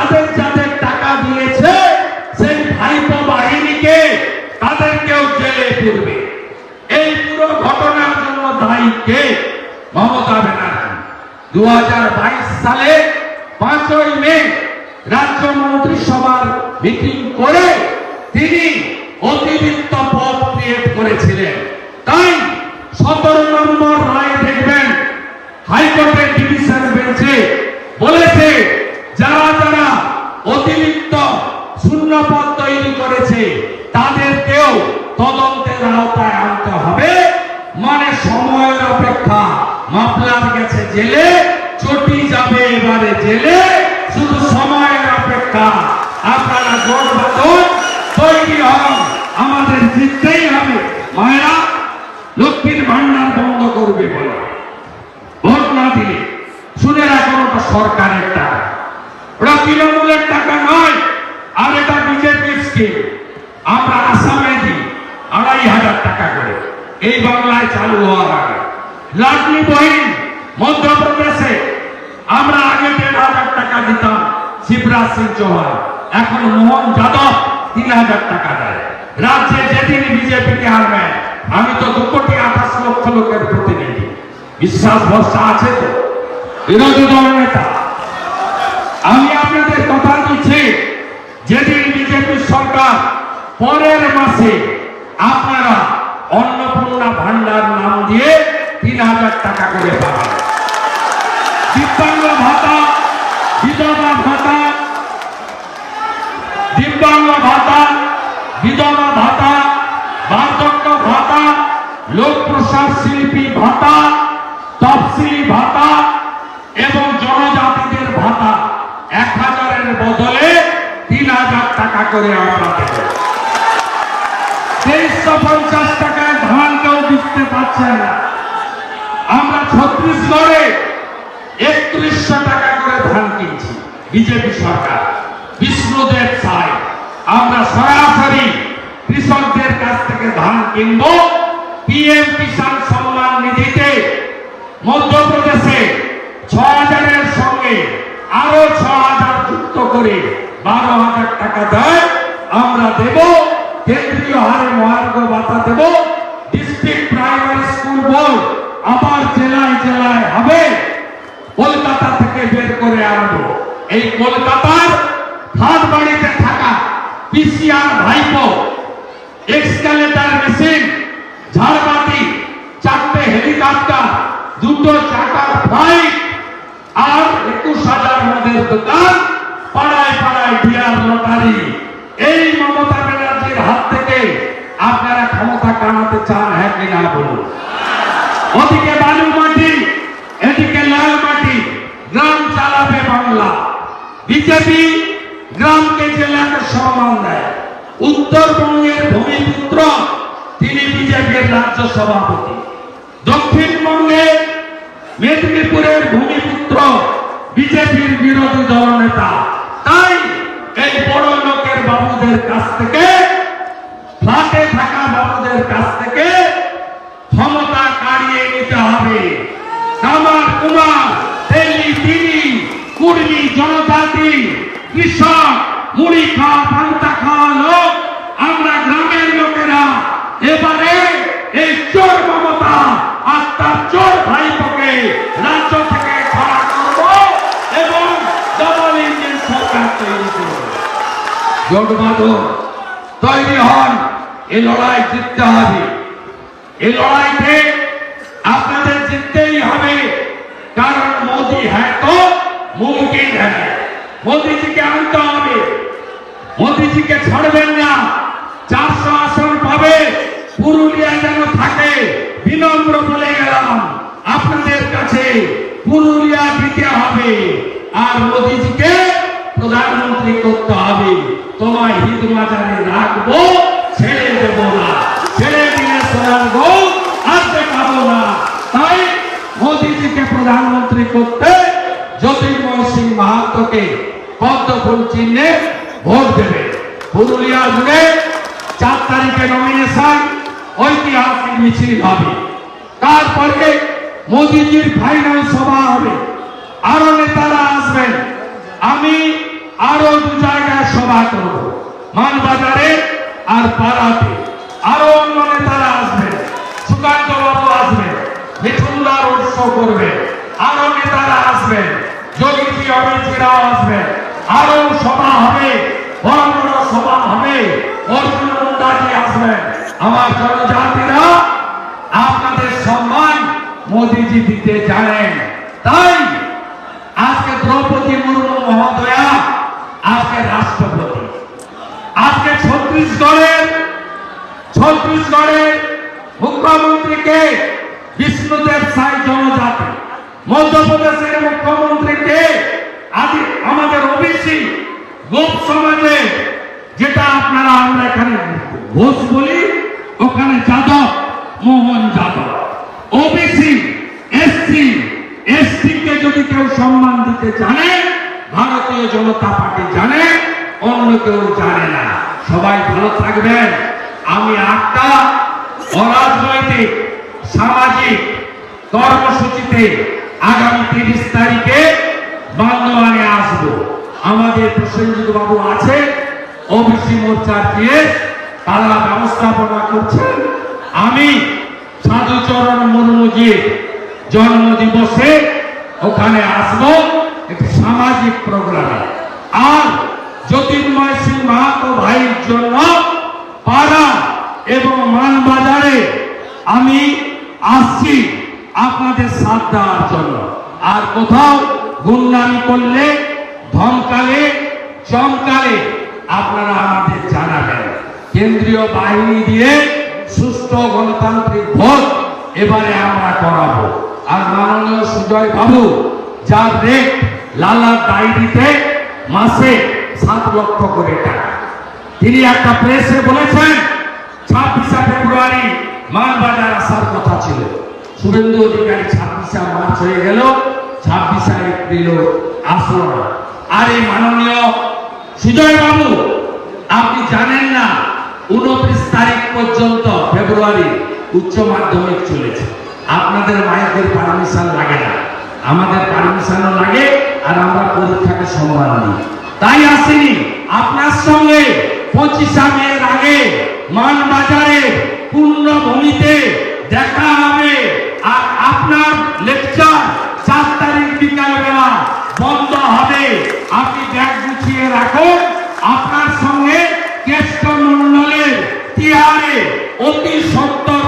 যাদের যাদের টাকা দিয়েছে, সেই ভাইপো বাহিনীকে তাদেরকেও জেলে পড়বে এই পুরো ঘটনার জন্য দায়ী কে? মমতা ব্যানার্জি। দু সালে পাঁচই মে রাজ্য মন্ত্রিসভার মিটিং করে তিনি অতিরিক্ত পদ ক্রিয়েট করেছিলেন। তাই সতেরো নম্বর রায় দেখবেন, হাইকোর্টের ডিভিশন বেঞ্চে বলেছে, যারা শূন্য পদ তৈরি করেছে, তাদেরকেও তদন্তের আওতায় আনতে হবে। মানে সময়ের অপেক্ষা মামলার গেছে জেলে, চটি যাবে এবারে জেলে, শুধু সময়ের অপেক্ষা। আপনারা তৈরি হন, আমাদের জিততেই হবে। মায়েরা, লক্ষ্মীর ভান্ডার বন্ধ করবে বলে। ভোট না দিলে, শুনে রাখুন সরকারের টাকা ওটা তৃণমূলের টাকা নয় আর এটা বিজেপির স্কিম আমরা আসামে দিই আড়াই হাজার টাকা করে। এই বাংলায় চালু হওয়ার আগে। লাডলি বহিন, মধ্যপ্রদেশে আমরা আগে দেড় হাজার টাকা দিতাম, শিবরাজ সিং চৌহান। এখন মোহন যাদব তিন হাজার টাকা দেয়। রাজ্যে যেদিন বিজেপিকে হারবে আমি তো দু কোটি আঠাশ লক্ষ লোকের প্রতিনিধি। বিশ্বাস ভরসা আছে তো? বিরোধী দল নেতা। আমি আপনাদের কথা দিচ্ছি যেদিন পরের মাসে আপনারা অন্নপূর্ণা ভান্ডার নাম দিয়ে তিন হাজার টাকা করে পাবেন। দিব্যাঙ্গ ভাতা, বিধবা ভাতা, দিব্যাঙ্গ ভাতা, বিধবা ভাতা, বার্ধক্য ভাতা লোক প্রসাদ শিল্পী ভাতা, তফসিলি ভাতা এবং জনজাতিদের ভাতা এক হাজারের বদলে তিন হাজার টাকা করে আমরা তেইশশো পঞ্চাশ টাকায় ধান কেউ দিতে পারছে না। আমরা ছত্রিশগড়ে একত্রিশশো টাকা করে ধান কিনছি, বিজেপি সরকার। বিষ্ণুদেব সাই, আমরা সরাসরি কৃষকদের কাছ থেকে ধান কিনব। পিএম কিষাণ সম্মান নিধিতে মধ্যপ্রদেশে ছ হাজারের সঙ্গে আরও ছ হাজার যুক্ত করে বারো হাজার টাকা দেয়, আমরা দেব। কেন্দ্রীয় হারে মহার্ঘ ভাতা দেব। ডিস্ট্রিক্ট প্রাইমারি স্কুল বোর্ড আবার জেলায় জেলায় হবে। কলকাতা থেকে বের করে আনব। এই কলকাতার হাত বাড়িতে থাকা পিসিআর ভাইপো এক্সকালেটার মেশিন ঝাড়বাতি, চারটে হেলিকপ্টার দুটো চাকার ফ্লাইট আর একুশ হাজার মদের দোকান। পাড়ায় পাড়ায় বিয়ার লটারি। এই মমতা ব্যানার্জির হাত থেকে আপনারা ক্ষমতা কামাতে হ্যাঁ কিনা বলুন। ওদিকে বালু মাটি, এদিকে লাল মাটি, গ্রাম চালাবে বাংলা। বিজেপি গ্রামকে জেলাকে সম্মান দেয়। উত্তরবঙ্গের ভূমিপুত্র, তিনি বিজেপির রাজ্য সভাপতি। দক্ষিণবঙ্গে মেদিনীপুরের ভূমিপুত্র, বিজেপির বিরোধী দল নেতা তাই এই বড় লোকের বাবুদের কাছ থেকে, ফ্ল্যাটে থাকা বাবুদের কাছ থেকে ক্ষমতা কাড়িয়ে নিতে হবে কামার তেলি, তিলি কুর্মী জনজাতি, কৃষক মুড়ি খাওয়া পান্তা খাওয়া লোক, আমরা গ্রামের লোকেরা এবারে এই চোর মমতা আর তার চোর ভাইপোকে রাজ্য থেকে খরা করব এবং ডবল ইঞ্জিন সরকার তৈরি করব। জোটবাদন তৈরি হন এই লড়াই জিততে হবে। এই লড়াইতে আপনাদের জিততেই হবে কারণ মোদি হ্যাঁ তো মুমকিন হ্যাঁ মোদিজিকে আনতে হবে। মোদিজিকে ছাড়বেন না। চারশো আসন পাবে, পুরুলিয়া যেন থাকে। বিনম্র বলে গেলাম, আপনাদের কাছে পুরুলিয়া দিতে হবে। আর মোদিজিকে প্রধানমন্ত্রী করতে হবে। তোমায় হিদ মাজারে রাখব ছেড়ে দেব না ছেড়ে দিলে সোনার গো আর দেখাবো না তাই মোদিজিকে প্রধানমন্ত্রী করতে জ্যোতির্ময় সিং মাহাতোকে পদ্ম ফুল চিহ্নে ভোট দেবে। পুরুলিয়া জুড়ে চার তারিখে নমিনেশন ঐতিহাসিক মিছিল হবে। তারপরে মোদিজির ফাইনাল সভা হবে। আরও নেতারা আসবেন। আমি আরও দু জায়গায় সভা করব, মানবাজারে আর পাড়াতে। আরও অন্য নেতারা আসবেন সুকান্ত বাবু আসবেন, মিঠুনদার উৎস করবে আরও নেতারা আসবেন। যোগীজি অমিতজিরাও আসবেন আরও সভা হবে বড় সভা হবে অর্জুন মুন্ডাজি আসবেন আমার জনজাতিরা, আপনাদের সম্মান মোদিজি দিতে জানেন। তাই আজকে দ্রৌপদী মুর্মু মহোদয়া, আজকে রাষ্ট্রপতি। আজকে ছত্তিশগড়ের ছত্তিশগড়ের মুখ্যমন্ত্রীকে বিষ্ণুদেব সাই জনজাতি, মধ্যপ্রদেশের মুখ্যমন্ত্রীকে আদি আমাদের ওবিসি গোপ সমাজে যেটা আপনারা আমরা এখানে ঘোষ বলি, ওখানে Yadav, Mohan Yadav. OBC SC ST কে যদি কেউ সম্মান দিতে জানে, ভারতীয় জনতা পার্টি জানে, অন্য কেউ জানে না। সবাই ভালো থাকবেন। আমি আটটা অরাজনৈতিক, সামাজিক কর্মসূচিতে আগামী তিরিশ তারিখে বান্দোয়ানে আসব। আমাদের প্রসেনজিৎ বাবু আছে, ওবিসি মোর্চার পিএস তারা ব্যবস্থাপনা করছেন। আমি সাধুচরণ মুর্মুজির জন্ম দিবসে ওখানে আসব, একটি সামাজিক প্রোগ্রামে। আর জ্যোতির্ময় সিং মাহাতো ভাইয়ের জন্য পাড়া এবং মানবাজারে আমি আসছি আপনাদের সাথ দেওয়ার জন্য। আর কোথাও গুন্ডামি করলে, ধমকালে, চমকালে আপনারা আমাদের জানাবেন কেন্দ্রীয় বাহিনী দিয়ে সুস্থ গণতান্ত্রিক ভোট এবারে আমরা করাবো। আর মাননীয় সুজয় বাবু, যার রেট লালা ডায়েরিতে মাসে সাত লক্ষ করে টাকা। তিনি একটা প্রেসে বলেছেন, ছাব্বিশে ফেব্রুয়ারি মানবাজার আসার কথা ছিল। শুভেন্দু অধিকারী ছাব্বিশে মার্চ হয়ে গেল ছাব্বিশে এপ্রিল আসলো না আর মাননীয় সুজয় বাবু আপনি জানেন না, উনত্রিশ তারিখ পর্যন্ত ফেব্রুয়ারি উচ্চ মাধ্যমিক চলেছে। আপনাদের মায়েদের পারমিশন লাগে না। আমাদের পারমিশনও লাগে আর আমরা পরীক্ষাকে সম্মান দিই। তাই আসেনি। আপনার সঙ্গে পঁচিশা মেয়ের আগে মানবাজারে পূর্ণভূমিতে দেখা হবে। আর আপনার লেকচার চার তারিখ বিকালবেলা বন্ধ হবে। আপনি ব্যাগ গুছিয়ে রাখুন। আপনার সঙ্গে কেষ্ট মন্ডলের তিহারে অতি সত্তর